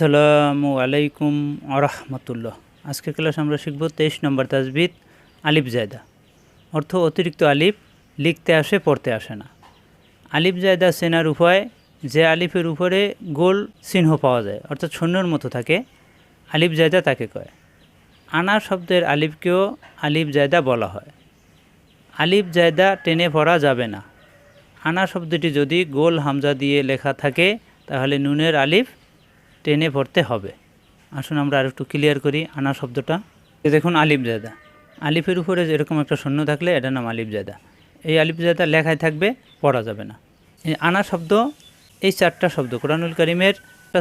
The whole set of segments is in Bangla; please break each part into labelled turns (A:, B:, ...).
A: আসসালামু আলাইকুম আরহামতুল্লাহ। আজকের ক্লাস আমরা শিখব তেইশ নম্বর তাজবিদ, আলিফ জায়দা। অর্থ অতিরিক্ত আলিফ, লিখতে আসে, পড়তে আসে না। আলিফ জায়দা সেনার উপায় যে আলিফের উপরে গোল চিহ্ন পাওয়া যায়, অর্থাৎ শূন্যর মতো থাকে, আলিফ জায়দা তাকে কয়। আনা শব্দের আলিফকেও আলিফ জায়দা বলা হয়। আলিফ জায়দা টেনে পড়া যাবে না। আনা শব্দটি যদি গোল হামজা দিয়ে লেখা থাকে, তাহলে নুনের আলিফ টেনে পড়তে হবে। আসুন আমরা আর একটু ক্লিয়ার করি আনা শব্দটা। দেখুন আলিফ জায়দা আলিফের উপরে এরকম একটা শূন্য থাকলে এটার নাম আলিফ জায়দা এই আলিফ জায়দা লেখায় থাকবে, পড়া যাবে না। এই আনা শব্দ, এই চারটা শব্দ, কোরআনুল করিমের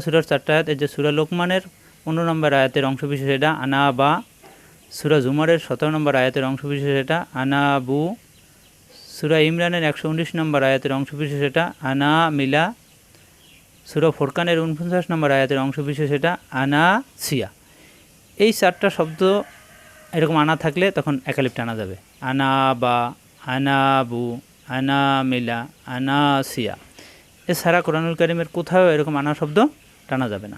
A: সুরার চারটা আয়াত যে সুরা লোকমানের পনেরো নম্বর আয়াতের অংশ বিশেষ এটা, আনা বা সুরা জুমারের সতেরো নম্বর আয়াতের অংশ বিশেষ এটা, আনা বু। সুরা ইমরানের একশো উনিশ নম্বর আয়াতের অংশ বিশেষ এটা, আনা মিলা সুরা ফোরকানের উনপঞ্চাশ নম্বর আয়াতের অংশ বিশেষ এটা আনা সিয়া এই চারটা শব্দ এরকম আনা থাকলে তখন একালিপ টানা যাবে। আনা বা, আনা বু, আনা মিলা, আনা সিয়া। এছাড়া কোরআনুল করিমের কোথাও এরকম আনা শব্দ টানা যাবে না।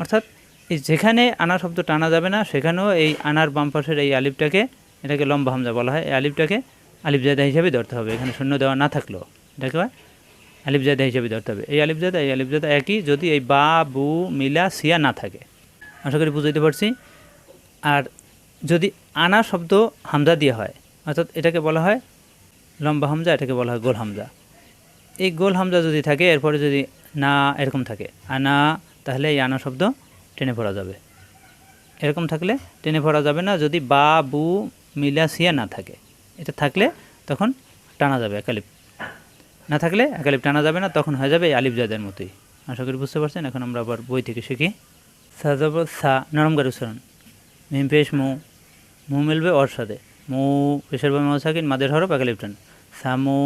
A: অর্থাৎ এই যেখানে আনা শব্দ টানা যাবে না, সেখানেও এই আনার বাম পাশের এই আলিপটাকে, এটাকে লম্বা হামজা বলা হয়, এই আলিফটাকে আলিফ জায়দা হিসাবে ধরতে হবে। এখানে শূন্য দেওয়া না থাকলেও। এটাকে হয় হিসেবে ধরতে হবে। এই আলিফ জায়দা এই আলিফ জায়দা একই যদি এই বা, বু, মিলা, সিয়া না থাকে। আশা করি বুঝাইতে পারছি? আর যদি আনা শব্দ হামজা দিয়ে হয়, অর্থাৎ এটাকে বলা হয় লম্বা হামজা, এটাকে বলা হয় গোল হামজা। এই গোল হামজা যদি থাকে, এরপরে যদি না, এরকম থাকে। আনা, তাহলে এই আনা শব্দ টেনে পড়া যাবে। এরকম থাকলে টেনে পড়া যাবে না, যদি বা, বু, মিলা, সিয়া না থাকে। এটা থাকলে তখন টানা যাবে একালিপ না থাকলে একালিপ টানা যাবে না, তখন হয়ে যাবে আলিফ জাদের মতোই। আশা করি বুঝতে পারছেন, এখন আমরা আবার বই থেকে শিখি। সা যাব সা, নরম গার উচ্চারণ মিম পেশ মু মু মিলবে ওর সাথে মু পেশের বা মৌসাকিন মাদের হরফ একালিপ টান সামু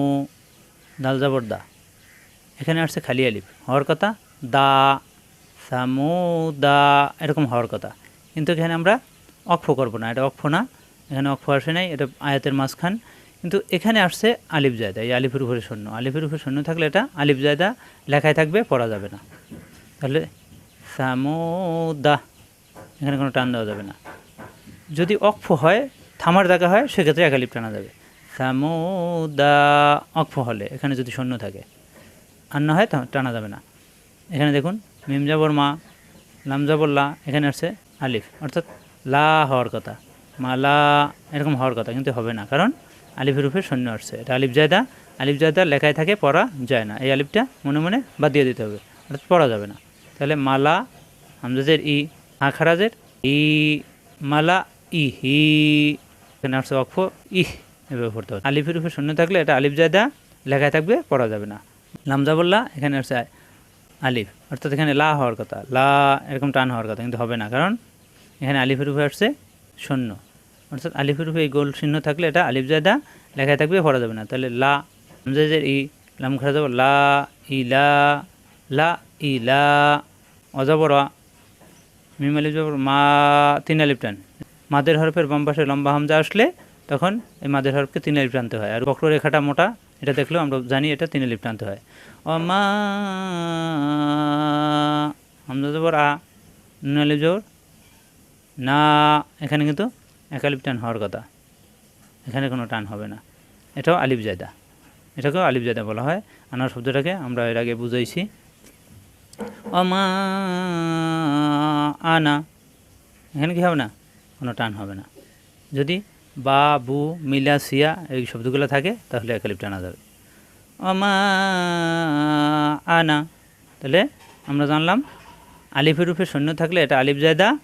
A: দাল জাবর দা। এখানে আসছে খালি আলিফ। হওয়ার কথা, দা সামু দা, এরকম হওয়ার কথা। কিন্তু এখানে আমরা অক্ষ করব না, এটা অক্ষ না। এখানে অক্ষ আসে নাই, এটা আয়াতের মাঝখান। কিন্তু এখানে আসছে আলিফ জায়দা, এই আলিফের উপরে শূন্য। আলিফের উপরে শূন্য থাকলে এটা আলিফ জায়দা লেখায় থাকবে, পড়া যাবে না। তাহলে সামুদা, এখানে কোনো টান দেওয়া যাবে না। যদি অক্ষ হয়, থামার জায়গা হয়, সেক্ষেত্রে এক আলিফ টানা যাবে। সামুদা অক্ষ হলে এখানে যদি শূন্য থাকে, আর না হয় টানা যাবে না। এখানে দেখুন, মিম যাবর মা, লাম যাবর লা, এখানে আসছে আলিফ। অর্থাৎ লা হওয়ার কথা মালা এরকম হওয়ার কথা কিন্তু হবে না। কারণ আলিফের উপরে শূন্য আসছে। এটা আলিফ জায়দা আলিফ জায়দা লেখায় থাকে পড়া যায় না। এই আলিফটা মনে মনে বাদ দিয়ে দিতে হবে, অর্থাৎ পড়া যাবে না। তাহলে মালা, হামজাজের ই, আখারাজের ই, মালা ই, হি, এখানে আসছে অক্ষ ইহ, এভাবে পড়তে হবে। আলিফের উপরে শূন্য থাকলে এটা আলিফ জায়দা লেখায় থাকবে, পড়া যাবে না। লামজা বললা এখানে আসছে আলিফ, অর্থাৎ এখানে লা হওয়ার কথা। লা এরকম টান হওয়ার কথা, কিন্তু হবে না, কারণ এখানে আলিফের উপরে আসছে শূন্য অর্থাৎ আলিফের উপরে এই গোল চিহ্ন থাকলে এটা আলিফ জায়দা লেখায় থাকবে, পড়া যাবে না। তাহলে লা হামজাজের ই লাম খারা যাব, লা ইলা লা ইলা, অজাবরা, মিম আলিফ যাবর মা, তিন আলিফ টান। মাদের হরফের বাম পাশে লম্বা হামজা আসলে তখন এই মাদের হরফকে তিন আলিফ টানতে হয়। আর বক্ররেখাটা মোটা, এটা দেখলেও আমরা জানি এটা তিন আলিফ টানতে হয়। অমা হামজা জবর, আ, নুন আলিফ জবর, না, এখানে কিন্তু একালিফ টান হওয়ার কথা। এখানে কোনো টান হবে না। এটাও আলিফ জায়দা। এটাকেও আলিফ জায়দা বলা হয়। আনার শব্দটাকে আমরা এর আগে বুঝাইছি। অমা আনা। এখানে কি হবে না? কোনো টান হবে না। যদি বা, বু, মিলা, সিয়া এই শব্দগুলো থাকে, তাহলে একালিপ টানা যাবে। অমা আনা। তাহলে আমরা জানলাম, আলিফের রূপে শূন্য থাকলে এটা আলিফ জায়দা।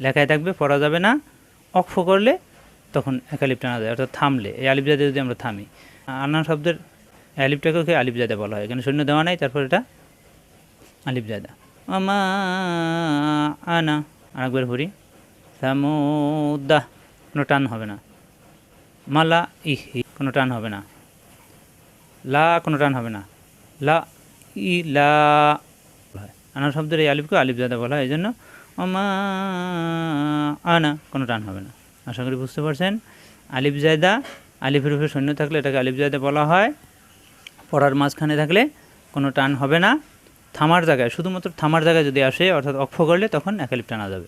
A: লেখায় থাকবে, পড়া যাবে না। অক্ষ করলে তখন একালিপ টানা যায়, অর্থাৎ থামলে। এই আলিফ জায়দা যদি আমরা থামি আনা শব্দের আলিফ জায়দা বলা হয়। এখানে শূন্য দেওয়া নাই, তারপর এটা আলিফ জায়দা আমা আনা, আরেকবার পড়ি। সামুদা কোনো টান হবে না। মালা ইহি, কোনো টান হবে না। লা, কোনো টান হবে না। লা ই, লা। বলা হয়। আনা শব্দের এই আলিফকে আলিফ জাদা বলা হয়। এই জন্য আনা কোনো টান হবে না। আশা করি বুঝতে পারছেন। আলিফ জায়দা, আলিফের উপরে শূন্য থাকলে এটাকে আলিফ জায়দা বলা হয়। পড়ার মাঝখানে থাকলে কোনো টান হবে না। থামার জায়গায়, শুধুমাত্র থামার জায়গায় যদি আসে, অর্থাৎ অক্ষ করলে, তখন একালিপ টানা যাবে।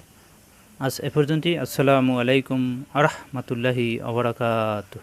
A: আজ এ পর্যন্তই। আসসালামু আলাইকুম আরহামতুল্লাহি আবরাকাত